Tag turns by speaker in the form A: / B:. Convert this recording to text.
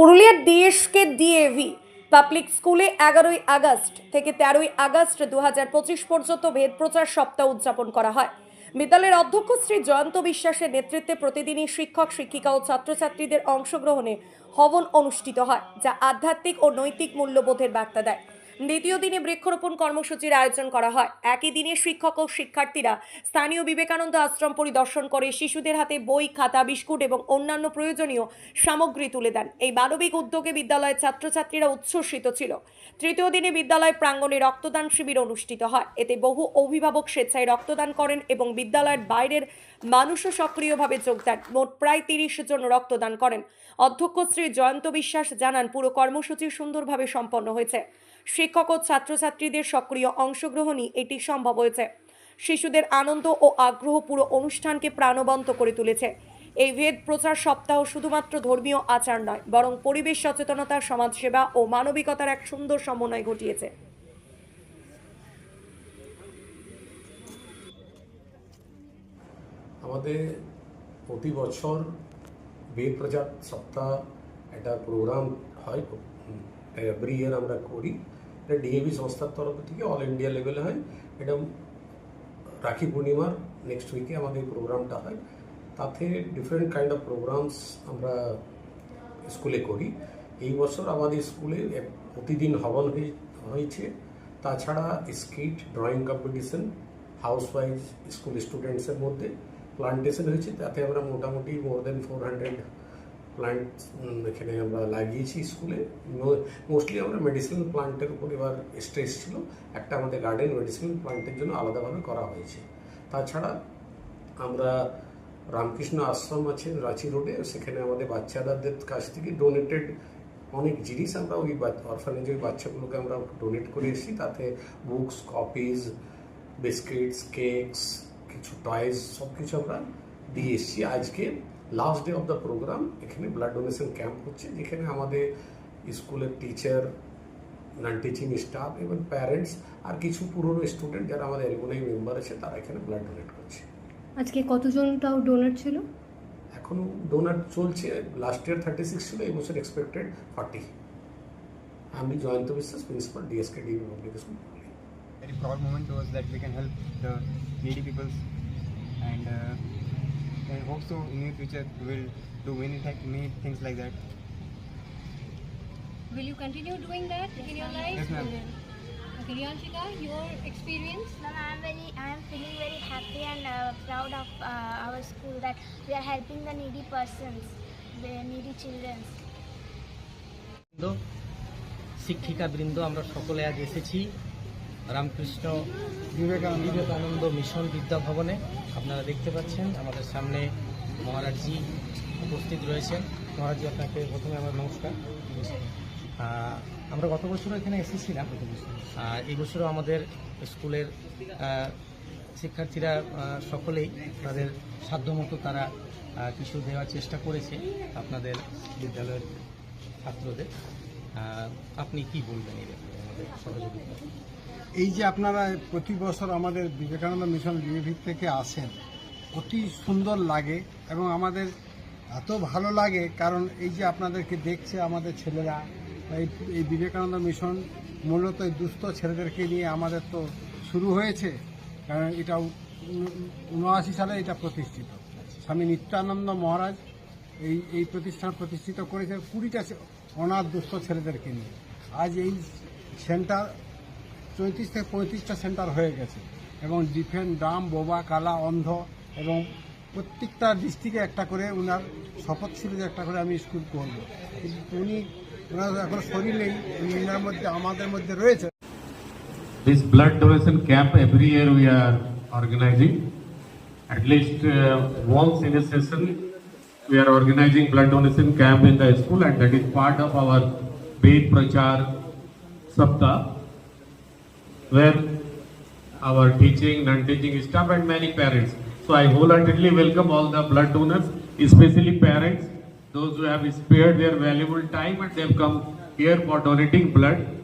A: পুরুলিয়ার DSK DAV public স্কুলে এগারোই আগস্ট থেকে তেরোই আগস্ট দু পর্যন্ত ভেদ প্রচার সপ্তাহ উদযাপন করা হয়। বিদ্যালয়ের অধ্যক্ষ শ্রী জয়ন্ত বিশ্বাসের নেতৃত্বে প্রতিদিনই শিক্ষক, শিক্ষিকা ও ছাত্রছাত্রীদের অংশগ্রহণে হবন অনুষ্ঠিত হয়, যা আধ্যাত্মিক ও নৈতিক মূল্যবোধের বার্তা দেয়। দ্বিতীয় দিনে বৃক্ষরোপণ কর্মসূচির আয়োজন করা হয়। একই দিনে শিক্ষক ও শিক্ষার্থীরা স্থানীয় বিবেকানন্দ আশ্রম পরিদর্শন করে শিশুদের হাতে বই, খাতা, বিস্কুট এবং অন্যান্য প্রয়োজনীয় সামগ্রী তুলে দেন। এই মানবিক উদ্যোগে বিদ্যালয়ের ছাত্রছাত্রীরা উচ্ছ্বসিত ছিল। তৃতীয় দিনে বিদ্যালয় প্রাঙ্গণে রক্তদান শিবির অনুষ্ঠিত হয়। এতে বহু অভিভাবক স্বেচ্ছায় রক্তদান করেন এবং বিদ্যালয়ের বাইরের মানুষও সক্রিয়ভাবে যোগ দেন। মোট প্রায় তিরিশ জন রক্তদান করেন। অধ্যক্ষ শ্রী জয়ন্ত বিশ্বাস জানান, পুরো কর্মসূচি সুন্দরভাবে সম্পন্ন হয়েছে। শিক্ষক ও ছাত্রছাত্রীদের সক্রিয় অংশগ্রহণই এটি সম্ভব হয়েছে। শিশুদের আনন্দ ও আগ্রহ পুরো অনুষ্ঠানকে প্রাণবন্ত করে তুলেছে। এই ভেদ প্রচার সপ্তাহ শুধুমাত্র ধর্মীয় আচার নয়, বরং পরিবেশ সচেতনতা, সমাজসেবা ও মানবিকতার এক সুন্দর সমন্বয় ঘটিয়েছে।
B: আমাদের প্রতি বছর বেদ প্রচার সপ্তাহ একটা প্রোগ্রাম হয় এভরি ইয়ার আমরা করি। এটা ডিএবি সংস্থার তরফ থেকে অল ইন্ডিয়া লেভেলে হয়। এটা রাখি পূর্ণিমার নেক্সট উইকে আমাদের প্রোগ্রামটা হয়। তাতে ডিফারেন্ট কাইন্ড অফ প্রোগ্রামস আমরা স্কুলে করি। এই বছর আমাদের স্কুলে প্রতিদিন হবন হয়ে- হয়েছে। তাছাড়া skit drawing competition house wise school স্টুডেন্টসের মধ্যে প্লান্টেশন হয়েছে। তাতে আমরা মোটামুটি more than four hundred plant এখানে আমরা লাগিয়েছি স্কুলে মোস্টলি আমরা মেডিসিনাল প্লান্টের উপর এবার স্ট্রেস ছিল একটা আমাদের গার্ডেন মেডিসিনাল প্লান্টের জন্য আলাদাভাবে করা হয়েছে। তাছাড়া আমরা রামকৃষ্ণ আশ্রম আছে, রাঁচি রোডে সেখানে আমাদের বাচ্চাদের কাছ থেকে ডোনেটেড অনেক জিনিস আমরা ওই অরফানেজে ওই বাচ্চাগুলোকে আমরা ডোনেট করে এসেছি। তাতে বুকস কপিজ বিস্কিটস কেকস কিছু টয়েস সব কিছু আমরা দিয়ে এসেছি। আজকে last day of the program এখানে ব্লাড ডোনেশন ক্যাম্প হচ্ছে যেখানে আমাদের স্কুলের টিচার নন টিচিং স্টাফ এবং প্যারেন্টস আর কিছু পুরনো স্টুডেন্ট যারা আমাদের এলগুনাই মেম্বার আছে তারা এখানে ব্লাড ডোনেট করছে।
C: আজকে কতজন তাও ডোনার ছিল?
B: এখনও ডোনার চলছে লাস্ট ইয়ার থার্টি সিক্স ছিল এই বছর এক্সপেক্টেড ফর্টি আমি Jayanta Biswas principal DSK D public school
D: very proud moment us that we can help the needy people and uh, and hope so in the future we will do many, th- many things like that
E: Will you continue doing that in your life?
D: Yes, ma'am.
E: Okay, Riyanshika, your experience?
F: Ma'am, I am very, I am feeling very happy and uh, proud of uh, our school that we are helping the needy persons, the needy children.
G: বৃন্দ, শিক্ষিকাবৃন্দ আমরা সকলে আজ এসেছি Ramakrishna Vivekananda Vivekananda mission বিদ্যা ভবনে আপনারা দেখতে পাচ্ছেন আমাদের সামনে মহারাজজি উপস্থিত রয়েছেন। মহারাজজি আপনাকে প্রথমে আমার নমস্কার। আমরা গত বছরও এখানে এসেছিলাম। এই বছরও আমাদের স্কুলের শিক্ষার্থীরা সকলেই তাদের সাধ্যমতো তারা কিছু দেওয়ার চেষ্টা করেছে আপনাদের বিদ্যালয়ের ছাত্রদের। আপনি কি বলবেন এই ব্যাপারে? আমাদের সহযোগিতা
H: এই যে আপনারা প্রতি বছর আমাদের বিবেকানন্দ মিশন ডিএভি থেকে আসেন, অতি সুন্দর লাগে এবং আমাদের এত ভালো লাগে। কারণ এই যে আপনাদেরকে দেখছে আমাদের ছেলেরা, এই বিবেকানন্দ মিশন মূলত দুস্থ ছেলেদেরকে নিয়ে আমাদের তো শুরু হয়েছে। কারণ এটা উনআশি সালে এটা প্রতিষ্ঠিত। স্বামী নিত্যানন্দ মহারাজ এই এই প্রতিষ্ঠান প্রতিষ্ঠিত করেছে কুড়িটা অনাথ দুস্থ ছেলেদেরকে নিয়ে। আজ এই সেন্টার চৌত্রিশ থেকে পঁয়ত্রিশটা সেন্টার হয়ে গেছে এবং ডিফেন্ট ডাম বোবা কালা অন্ধ এবং প্রত্যেকটা ডিস্ট্রিক্টে একটা করে ওনার শপথ যে একটা করে আমি স্কুল করব কিন্তু উনি ওনার এখন শরীর নেই এনার মধ্যে আমাদের মধ্যে রয়েছে
I: This blood donation camp every year we are organizing. At least uh, once in a session, we are organizing blood donation camp in the school and that is part of our Ved Prachar Saptah where our teaching, non-teaching staff and many parents. So I wholeheartedly welcome all the blood donors, especially parents, those who have spared their valuable time and they have come here for donating blood.